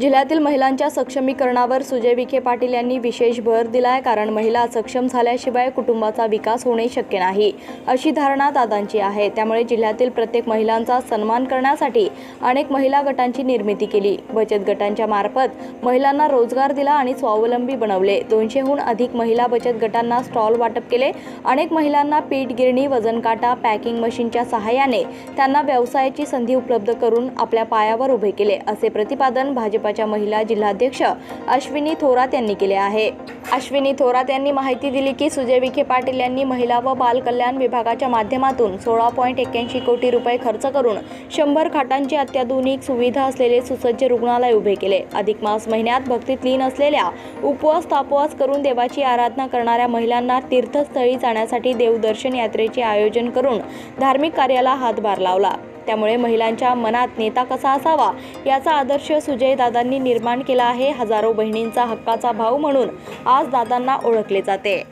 जिल्ह्यातील महिलांच्या सक्षमीकरणावर सुजय विखे पाटील यांनी विशेष भर दिलाय कारण महिला सक्षम झाल्याशिवाय कुटुंबाचा विकास होणे शक्य नाही अशी धारणा दादांची आहे. त्यामुळे जिल्ह्यातील प्रत्येक महिलांचा सन्मान करण्यासाठी अनेक महिला गटांची निर्मिती केली. बचत गटांच्या मार्फत महिलांना रोजगार दिला आणि स्वावलंबी बनवले. दोनशेहून अधिक महिला बचत गटांना स्टॉल वाटप केले. अनेक महिलांना पीठ गिरणी वजन काटा पॅकिंग मशीनच्या सहाय्याने त्यांना व्यवसायाची संधी उपलब्ध करून आपल्या पायावर उभे केले असे प्रतिपादन भाजप भाजपाच्या महिला जिल्हाध्यक्ष अश्विनी थोरात यांनी केले आहे. अश्विनी थोरात यांनी माहिती दिली की सुजय विखे पाटील यांनी महिला व बालकल्याण विभागाच्या माध्यमातून सोळा पॉईंट एक्क्याऐंशी कोटी रुपये खर्च करून शंभर खाटांची अत्याधुनिक सुविधा असलेले सुसज्ज रुग्णालय उभे केले. अधिक मास महिन्यात भक्तीत लीन असलेल्या उपवास तापवास करून देवाची आराधना करणाऱ्या महिलांना तीर्थस्थळी जाण्यासाठी देवदर्शन यात्रेचे आयोजन करून धार्मिक कार्याला हातभार लावला. त्यामुळे महिलांच्या मनात नेता कसा असावा याचा आदर्श सुजय दादांनी निर्माण केला आहे हजारो बहिणींचा हक्काचा भाऊ म्हणून. आज दादांना ओळखले जाते.